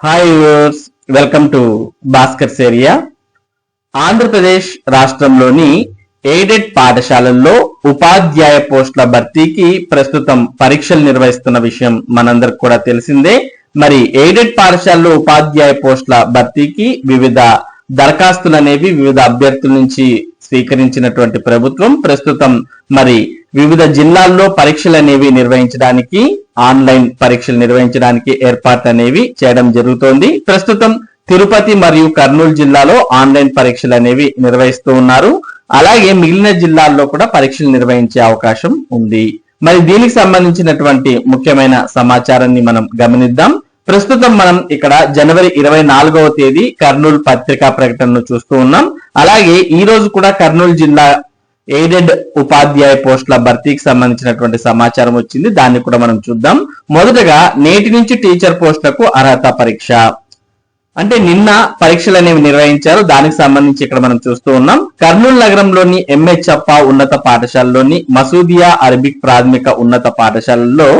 Hi viewers welcome to Bhaskar's area Andhra Pradesh రాష్ట్రంలోని aided పాఠశాలల్లో ఉపాధ్యాయ పోస్టుల భర్తీకి ప్రస్తుతం పరీక్షలు నిర్వహిస్తున్న విషయం మనందరికి కూడా తెలిసిందే. మరి ఎయిడెడ్ పాఠశాలలో ఉపాధ్యాయ పోస్టుల భర్తీకి వివిధ దరఖాస్తులు అనేవి వివిధ అభ్యర్థుల నుంచి స్వీకరించినటువంటి ప్రభుత్వం. ప్రస్తుతం మరి వివిధ జిల్లాల్లో పరీక్షలు అనేవి నిర్వహించడానికి ఆన్లైన్ పరీక్షలు నిర్వహించడానికి ఏర్పాట్లు అనేవి చేయడం జరుగుతోంది. ప్రస్తుతం తిరుపతి మరియు కర్నూలు జిల్లాలో ఆన్లైన్ పరీక్షలు అనేవి నిర్వహిస్తూ ఉన్నారు. అలాగే మిగిలిన జిల్లాల్లో కూడా పరీక్షలు నిర్వహించే అవకాశం ఉంది. మరి దీనికి సంబంధించినటువంటి ముఖ్యమైన సమాచారాన్ని మనం గమనిద్దాం. ప్రస్తుతం మనం ఇక్కడ జనవరి ఇరవై నాలుగవ తేదీ కర్నూలు పత్రికా ప్రకటనను చూస్తూ ఉన్నాం. అలాగే ఈ రోజు కూడా కర్నూలు జిల్లా ఎయిడెడ్ ఉపాధ్యాయ పోస్టుల భర్తీకి సంబంధించినటువంటి సమాచారం వచ్చింది. దాన్ని కూడా మనం చూద్దాం. మొదటగా నేటి నుంచి టీచర్ పోస్టులకు అర్హత పరీక్ష. అంటే నిన్న పరీక్షలు అనేవి నిర్వహించారు. దానికి సంబంధించి ఇక్కడ మనం చూస్తూ ఉన్నాం. కర్నూలు నగరంలోని ఎంహెచ్ఎప్ప ఉన్నత పాఠశాలలోని మసూదియా అరబిక్ ప్రాథమిక ఉన్నత పాఠశాలల్లో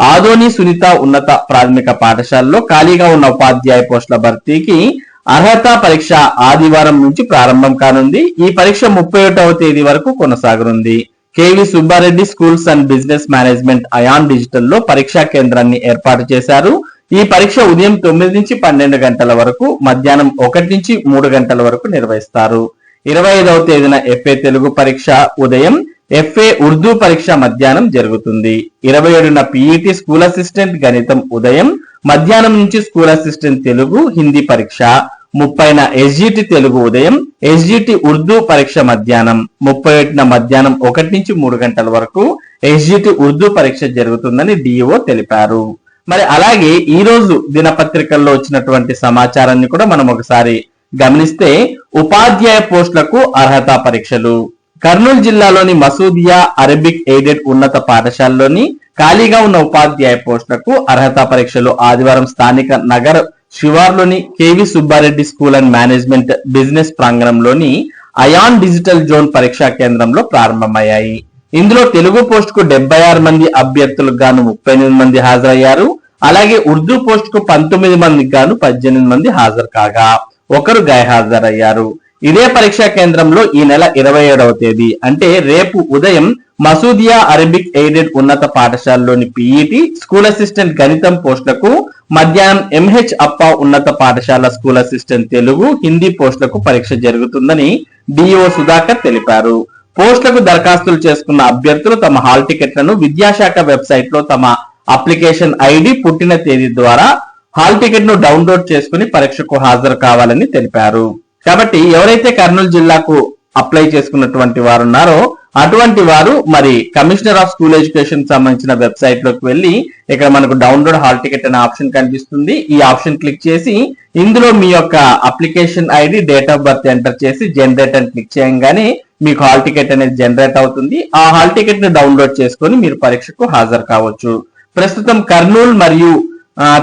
ఆదోని సునీత ఉన్నత ప్రాథమిక పాఠశాలలో ఖాళీగా ఉన్న ఉపాధ్యాయ పోస్టుల భర్తీకి అర్హత పరీక్ష ఆదివారం నుంచి ప్రారంభం కానుంది. ఈ పరీక్ష ముప్పై ఒకటవ తేదీ వరకు కొనసాగనుంది. KV Subbareddy schools and business management iON డిజిటల్లో పరీక్షా కేంద్రాన్ని ఏర్పాటు చేశారు. ఈ పరీక్ష ఉదయం తొమ్మిది నుంచి పన్నెండు గంటల వరకు మధ్యాహ్నం ఒకటి నుంచి మూడు గంటల వరకు నిర్వహిస్తారు. ఇరవై ఐదవ తేదీన ఎఫ్ఏ తెలుగు పరీక్ష ఉదయం ఎఫ్ఏ ఉర్దూ పరీక్ష మధ్యాహ్నం జరుగుతుంది. ఇరవై ఏడున పిఈటి స్కూల్ అసిస్టెంట్ గణితం ఉదయం మధ్యాహ్నం నుంచి స్కూల్ అసిస్టెంట్ తెలుగు హిందీ పరీక్ష. ముప్పైన ఎస్జిటి తెలుగు ఉదయం ఎస్జిటి ఉర్దూ పరీక్ష మధ్యాహ్నం ముప్పై ఒకటిన మధ్యాహ్నం ఒకటి నుంచి మూడు గంటల వరకు ఎస్జిటి ఉర్దూ పరీక్ష జరుగుతుందని డిఓ తెలిపారు. మరి అలాగే ఈ రోజు దినపత్రికల్లో వచ్చినటువంటి సమాచారాన్ని కూడా మనం ఒకసారి గమనిస్తే ఉపాధ్యాయ పోస్టులకు అర్హత పరీక్షలు. కర్నూలు జిల్లాలోని మసూదియా అరబిక్ ఎయిడెడ్ ఉన్నత పాఠశాలలోని ఖాళీగా ఉన్న ఉపాధ్యాయ పోస్టులకు అర్హత పరీక్షలు ఆదివారం స్థానిక నగర శివార్లోని KV Subbareddy school and management business ప్రాంగణంలోని iON digital zone పరీక్షా కేంద్రంలో ప్రారంభమయ్యాయి. ఇందులో తెలుగు పోస్ట్కు డెబ్బై ఆరు మంది అభ్యర్థులకు గాను ముప్పై ఎనిమిది మంది హాజరయ్యారు. అలాగే ఉర్దూ పోస్ట్కు పంతొమ్మిది మందికి గాను పద్దెనిమిది మంది హాజరు కాగా ఒకరు గైహాజరయ్యారు ఇదే పరీక్షా కేంద్రంలో ఈ నెల ఇరవై ఏడవ తేదీ. అంటే రేపు ఉదయం మసూదియా అరబిక్ ఎయిడెడ్ ఉన్నత పాఠశాలలోని పిఈటి స్కూల్ అసిస్టెంట్ గణితం పోస్టులకు మధ్యాహ్నం ఎంహెచ్ అప్ప ఉన్నత పాఠశాల స్కూల్ అసిస్టెంట్ తెలుగు హిందీ పోస్టులకు పరీక్ష జరుగుతుందని డిఓ సుధాకర్ తెలిపారు. పోస్టులకు దరఖాస్తులు చేసుకున్న అభ్యర్థులు తమ హాల్ టికెట్లను విద్యాశాఖ వెబ్సైట్లో తమ అప్లికేషన్ ఐడి పుట్టిన తేదీ ద్వారా హాల్ టికెట్ను డౌన్లోడ్ చేసుకుని పరీక్షకు హాజరు కావాలని తెలిపారు. కాబట్టి ఎవరైతే కర్నూలు జిల్లాకు అప్లై చేసుకున్నటువంటి వారు ఉన్నారో అటువంటి వారు మరి కమిషనర్ ఆఫ్ స్కూల్ ఎడ్యుకేషన్ సంబంధించిన వెబ్సైట్లోకి వెళ్ళి ఇక్కడ మనకు డౌన్లోడ్ హాల్ టికెట్ అనే ఆప్షన్ కనిపిస్తుంది. ఈ ఆప్షన్ క్లిక్ చేసి ఇందులో మీ యొక్క application ID date of birth enter చేసి జనరేట్ అని క్లిక్ చేయగానే మీకు హాల్ టికెట్ అనేది జనరేట్ అవుతుంది. ఆ హాల్ టికెట్ని డౌన్లోడ్ చేసుకొని మీరు పరీక్షకు హాజరు కావచ్చు. ప్రస్తుతం కర్నూలు మరియు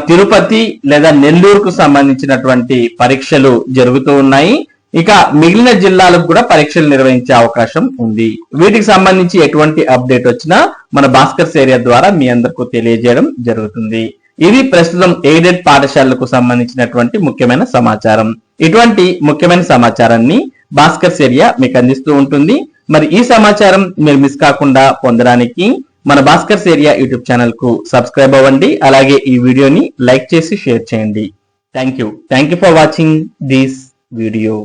తిరుపతి లేదా నెల్లూరుకు సంబంధించినటువంటి పరీక్షలు జరుగుతూ ఉన్నాయి. ఇక మిగిలిన జిల్లాలకు కూడా పరీక్షలు నిర్వహించే అవకాశం ఉంది. వీటికి సంబంధించి ఎటువంటి అప్డేట్ వచ్చినా మన భాస్కర్స్ ఏరియా ద్వారా మీ అందరికీ తెలియజేయడం జరుగుతుంది. ఇది ప్రస్తుతం ఎయిడెడ్ పాఠశాలలకు సంబంధించినటువంటి ముఖ్యమైన సమాచారం. ఇటువంటి ముఖ్యమైన సమాచారాన్ని భాస్కర్స్ ఏరియా మీకు అందిస్తూ ఉంటుంది. మరి ఈ సమాచారం మీరు మిస్ కాకుండా పొందడానికి మన భాస్కర్స్ ఏరియా యూట్యూబ్ ఛానల్కు సబ్స్క్రైబ్ అవ్వండి. అలాగే ఈ వీడియోని లైక్ చేసి షేర్ చేయండి. Thank you thank you for watching this video.